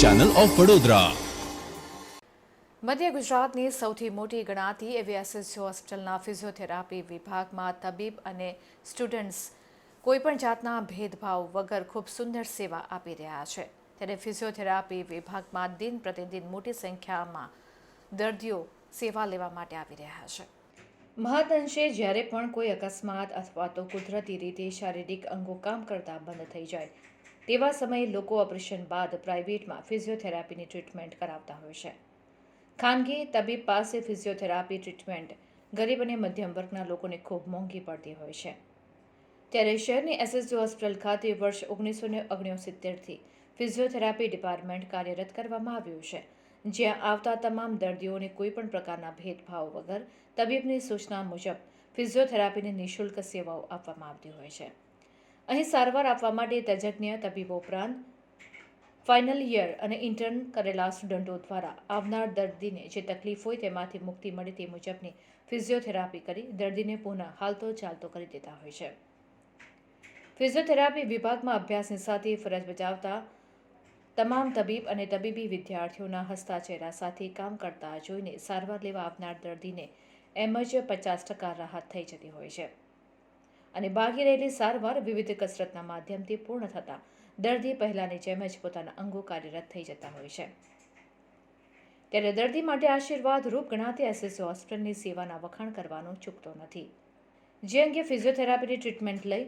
Channel of Vadodara મધ્ય ગુજરાતની સૌથી મોટી ગણાતી એવી એસએસજી હોસ્પિટલના ફિઝિયોથેરાપી વિભાગમાં તબીબ અને સ્ટુડન્ટ્સ કોઈપણ જાતના ભેદભાવ વગર ખૂબ સુંદર સેવા આપી રહ્યા છે. ત્યારે ફિઝિયોથેરાપી વિભાગમાં દિન પ્રતિદિન મોટી સંખ્યામાં દર્દીઓ સેવા લેવા માટે આવી રહ્યા છે. મહદઅંશે જ્યારે પણ કોઈ અકસ્માત અથવા તો કુદરતી રીતે શારીરિક અંગો કામ કરતા બંધ થઈ જાય તેવા સમયે લોકો ઓપરેશન બાદ પ્રાઇવેટમાં ફિઝિયોથેરાપીની ટ્રીટમેન્ટ કરાવતા હોય છે. ખાનગી તબીબ પાસે ફિઝિયોથેરાપી ટ્રીટમેન્ટ ગરીબ અને મધ્યમ વર્ગના લોકોને ખૂબ મોંઘી પડતી હોય છે. ત્યારે શહેરની એસએસજી હોસ્પિટલ ખાતે વર્ષ ઓગણીસો ને ઓગણસિત્તેરથી ફિઝિયોથેરાપી ડિપાર્ટમેન્ટ કાર્યરત કરવામાં આવ્યું છે, જ્યાં આવતા તમામ દર્દીઓને કોઈપણ પ્રકારના ભેદભાવ વગર તબીબની સૂચના મુજબ ફિઝિયોથેરાપીની નિઃશુલ્ક સેવાઓ આપવામાં આવતી હોય છે. અહીં સારવાર આપવા માટે તજજ્ઞ તબીબો ઉપરાંત ફાઇનલ યર અને ઇન્ટર્ન કરેલા સ્ટુડન્ટો દ્વારા આવનાર દર્દીને જે તકલીફ હોય તેમાંથી મુક્તિ મળે તે મુજબની ફિઝિયોથેરાપી કરી દર્દીને પુનઃ હાલતો ચાલતો કરી દેતા હોય છે. ફિઝિયોથેરાપી વિભાગમાં અભ્યાસની સાથે ફરજ બજાવતા તમામ તબીબ અને તબીબી વિદ્યાર્થીઓના હસતા ચહેરા સાથે કામ કરતા જોઈને સારવાર લેવા આવનાર દર્દીને એમ જ પચાસ ટકા રાહત થઈ જતી હોય છે. અને બાકી રહેલી સારવાર વિવિધ કસરતના માધ્યમથી પૂર્ણ થતાં દર્દી પહેલાંની જેમ જ પોતાના અંગો કાર્યરત થઈ જતા હોય છે. ત્યારે દર્દી માટે આશીર્વાદ રૂપ ગણાતી એસએસસી હોસ્પિટલની સેવાના વખાણ કરવાનું ચૂકતો નથી. જે અંગે ફિઝિયોથેરાપીની ટ્રીટમેન્ટ લઈ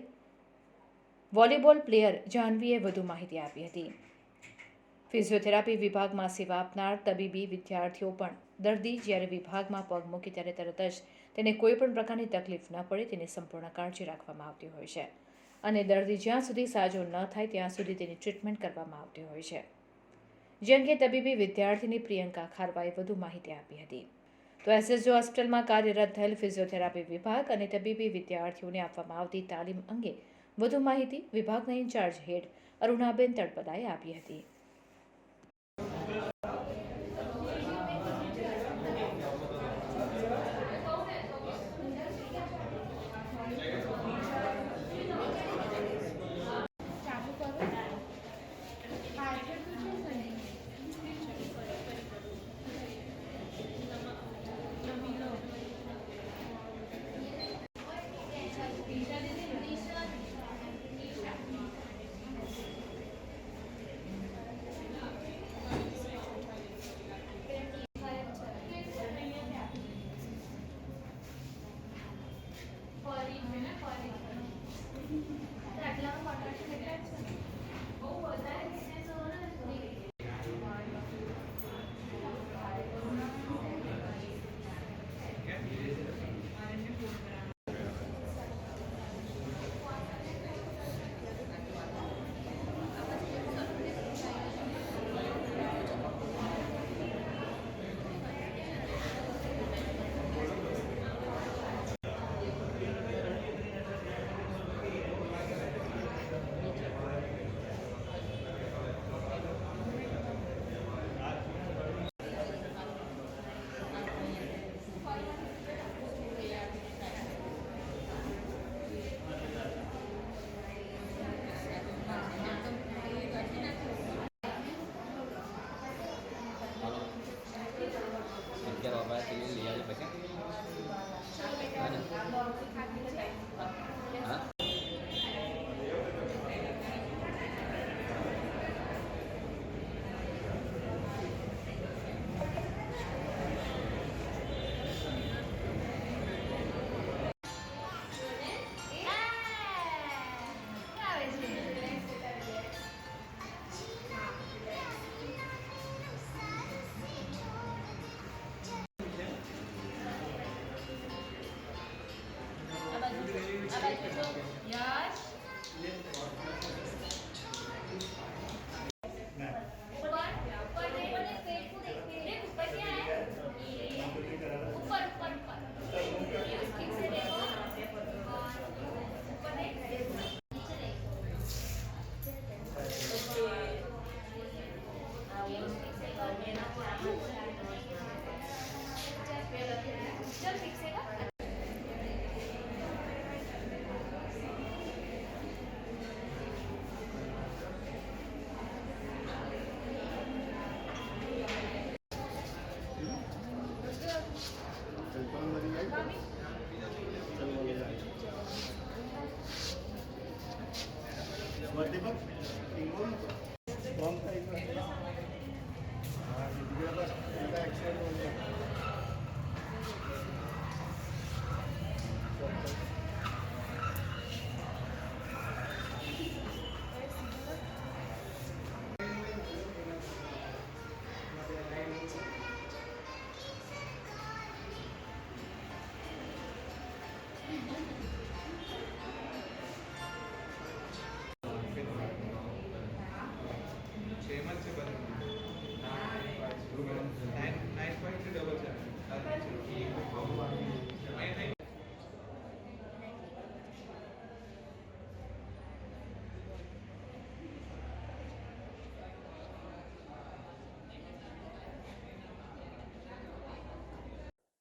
વોલીબોલ પ્લેયર જાહ્નવીએ વધુ માહિતી આપી હતી. ફિઝિયોથેરાપી વિભાગમાં સેવા આપનાર તબીબી વિદ્યાર્થીઓ પણ દર્દી જ્યારે વિભાગમાં પગ મૂકી ત્યારે તરત જ તેને કોઈ પણ પ્રકારની તકલીફ ન પડે તેની સંપૂર્ણ કાળજી રાખવામાં આવતી હોય છે. અને દર્દી જ્યાં સુધી સાજો ન થાય ત્યાં સુધી તેની ટ્રીટમેન્ટ કરવામાં આવતી હોય છે. જે અંગે તબીબી વિદ્યાર્થીની પ્રિયંકા ખારવાએ વધુ માહિતી આપી હતી. તો એસએસજો હોસ્પિટલમાં કાર્યરત થયેલ ફિઝિયોથેરાપી વિભાગ અને તબીબી વિદ્યાર્થીઓને આપવામાં આવતી તાલીમ અંગે વધુ માહિતી વિભાગના ઇન્ચાર્જ હેડ અરુણાબેન તળપદાએ આપી હતી. mí.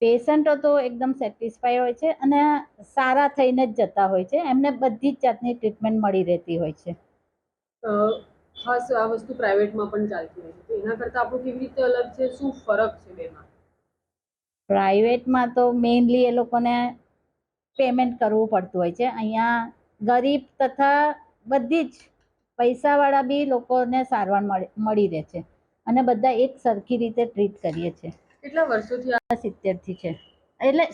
પેશન્ટો તો એકદમ સેટિસ્ફાય હોય છે અને સારા થઈને જ જતા હોય છે. એમને બધી જ જાતની ટ્રીટમેન્ટ મળી રહેતી હોય છે. ખાસ આ વસ્તુ પ્રાઇવેટમાં પણ ચાલતી હોય છે. એના કરતાં આપણું કેવી રીતે અલગ છે? શું ફરક છે બેમાં? પ્રાઇવેટમાં તો મેઇનલી એ લોકોને પેમેન્ટ કરવું પડતું હોય છે. અહીંયા ગરીબ તથા બધી જ પૈસાવાળા બી લોકોને સારવાર મળી મળી રહે છે. અને બધા એક સરખી રીતે ટ્રીટ કરીએ છીએ. કેટલા વર્ષોથી આ સિત્તેરથી છે. એટલે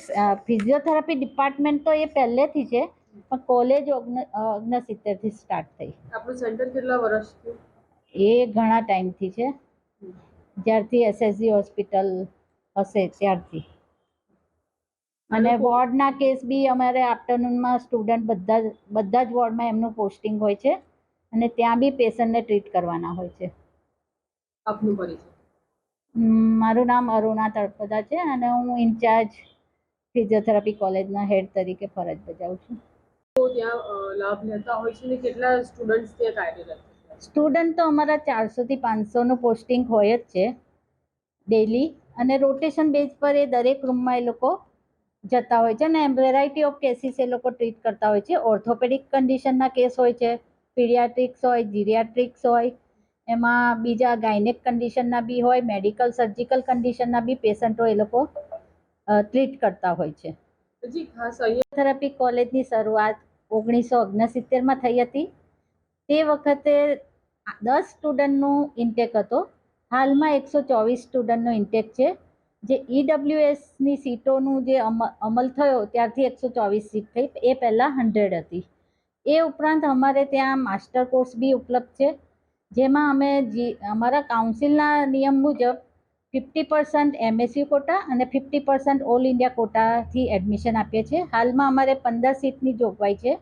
ફિઝિયોથેરાપી ડિપાર્ટમેન્ટ તો એ પહેલેથી છે પણ કોલેજ ઓગણસિત્તેરથી સ્ટાર્ટ થઈ. આપણું સેન્ટર કેટલા વર્ષથી? એ ઘણા ટાઈમથી છે. જ્યારથી એસએસજી હોસ્પિટલ હશે ત્યારથી. અને વોર્ડના કેસ બી અમારે આફ્ટરનૂનમાં સ્ટુડન્ટ બધા બધા જ વોર્ડમાં એમનું પોસ્ટિંગ હોય છે. અને ત્યાં બી પેશન્ટને ટ્રીટ કરવાના હોય છે. આપનું પરિચય. મારું નામ અરુણા તળપદા છે અને હું ઇન્ચાર્જ ફિઝિયોથેરાપી કોલેજના હેડ તરીકે ફરજ બજાવું છું. તો ત્યાં લાભ લેતા હોય છે ને કેટલા સ્ટુડન્ટ્સ ત્યાં કાર્યરત સ્ટુડન્ટ તો અમારા ચારસોથી પાંચસોનું પોસ્ટિંગ હોય જ છે ડેલી અને રોટેશન બેઝ પર એ દરેક રૂમમાં એ લોકો જતા હોય છે અને વેરાયટી ઓફ કેસીસ એ લોકો ટ્રીટ કરતા હોય છે. ઓર્થોપેડિક કન્ડિશનના કેસ હોય છે પીડિયાટ્રિક્સ હોય જીરિયાટ્રિક્સ હોય એમાં બીજા ગાયનેક કન્ડિશનના બી હોય મેડિકલ સર્જિકલ કન્ડિશનના બી પેશન્ટો એ લોકો ટ્રીટ કરતા હોય છે. ખાસ થેરાપી કોલેજની શરૂઆત ઓગણીસો ઓગણસિત્તેરમાં થઈ હતી. તે વખતે દસ સ્ટુડન્ટનું ઇન્ટેક હતો. હાલમાં એકસો ચોવીસ સ્ટુડન્ટનો ઇન્ટેક છે. જે ઈડબ્લ્યુએસની સીટોનું જે અમ- અમલ થયો ત્યારથી એકસો ચોવીસ સીટ થઈ. એ પહેલાં હંડ્રેડ હતી. એ ઉપરાંત અમારે ત્યાં માસ્ટર કોર્સ બી ઉપલબ્ધ છે. જેમાં અમે જી, અમારા કાઉન્સિલના નિયમ મુજબ ફિફ્ટી પર્સન્ટ એમએસયુ કોટા અને ફિફ્ટી પર્સન્ટ ઓલ ઇન્ડિયા કોટાથી એડમિશન આપીએ છીએ. હાલમાં અમારે પંદર સીટની જોગવાઈ છે,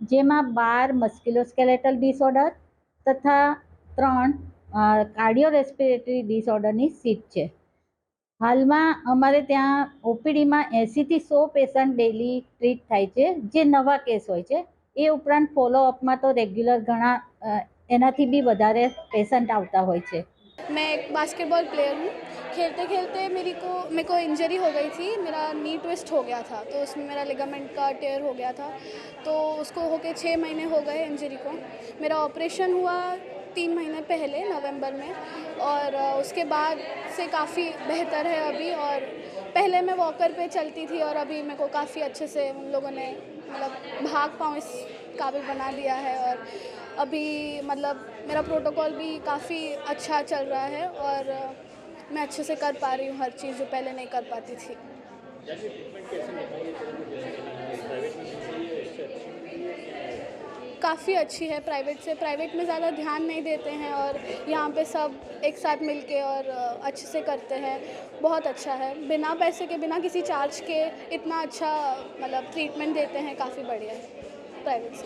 જેમાં બાર મસ્ક્યુલોસ્કેલેટલ ડિસઓર્ડર તથા ત્રણ કાર્ડિયો રેસ્પિરેટરી ડિસઓર્ડરની સીટ છે. હાલમાં અમારે ત્યાં ઓપીડીમાં એંસીથી સો પેશન્ટ ડેલી ટ્રીટ થાય છે, જે નવા કેસ હોય છે. એ ઉપરાંત ફોલોઅપમાં તો રેગ્યુલર ઘણા એનાથી બી વધારે પેશન્ટ આવતા હોય છે मैं एक बास्केटबॉल प्लेयर हूँ खेलते खेलते मेरी को मेरे को इंजरी हो गई थी मेरा नी ट्विस्ट हो गया था तो उसमें मेरा लिगामेंट का टेयर हो गया था तो उसको होके छः महीने हो गए इंजरी को मेरा ऑपरेशन हुआ तीन महीने पहले नवंबर में और अ, उसके बाद से काफ़ी बेहतर है अभी और पहले मैं वॉकर पे चलती थी और अभी मेरे को काफ़ी अच्छे से उन लोगों ने मतलब भाग पाऊँ इस काबिल बना दिया है और अभी मतलब मेरा प्रोटोकॉल भी काफ़ी अच्छा चल रहा है और मैं अच्छे से कर पा रही हूँ हर चीज़ जो पहले नहीं कर पाती थी। काफ़ी अच्छी है प्राइवेट से। प्राइवेट में ज़्यादा ध्यान नहीं देते हैं और यहाँ पे सब एक साथ मिलके और अच्छे से करते हैं। बहुत अच्छा है। बिना पैसे के, बिना किसी चार्ज के इतना अच्छा मतलब ट्रीटमेंट देते हैं काफ़ी बढ़िया। है પ્રાઇવેટ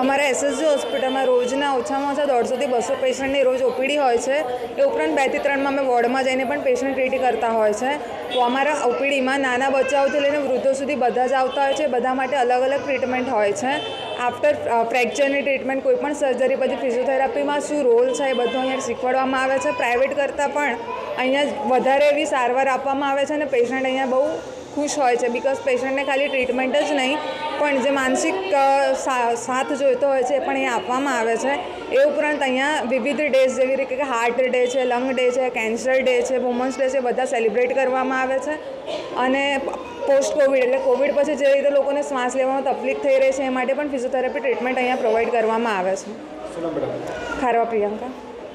અમારા એસએસજી હોસ્પિટલમાં રોજના ઓછામાં ઓછા દોઢસોથી બસો પેશન્ટની રોજ ઓપીડી હોય છે. એ ઉપરાંત બેથી ત્રણમાં અમે વોર્ડમાં જઈને પણ પેશન્ટ ટ્રીટ કરતા હોય છે. તો અમારા ઓપીડીમાં નાના બચ્ચાઓથી લઈને વૃદ્ધો સુધી બધા જ આવતા હોય છે. બધા માટે અલગ અલગ ટ્રીટમેન્ટ હોય છે. આફ્ટર ફ્રેક્ચરની ટ્રીટમેન્ટ કોઈપણ સર્જરી પછી ફિઝિયોથેરાપીમાં શું રોલ છે એ બધું અહીંયા શીખવાડવામાં આવે છે. પ્રાઇવેટ કરતાં પણ અહીંયા વધારે એવી સારવાર આપવામાં આવે છે અને પેશન્ટ અહીંયા બહુ ખુશ હોય છે બિકોઝ પેશન્ટને ખાલી ટ્રીટમેન્ટ જ નહીં પણ જે માનસિક સાથ જોઈતો હોય છે એ પણ અહીંયા આપવામાં આવે છે. એ ઉપરાંત અહીંયા વિવિધ ડેઝ જેવી રીતે કે હાર્ટ ડે છે લંગ ડે છે કેન્સર ડે છે વુમન્સ ડે છે બધા સેલિબ્રેટ કરવામાં આવે છે. અને પોસ્ટ કોવિડ એટલે કોવિડ પછી જે રીતે લોકોને શ્વાસ લેવામાં તકલીફ થઈ રહી છે એ માટે પણ ફિઝિયોથેરાપી ટ્રીટમેન્ટ અહીંયા પ્રોવાઈડ કરવામાં આવે છે. ખારવા પ્રિયંકા.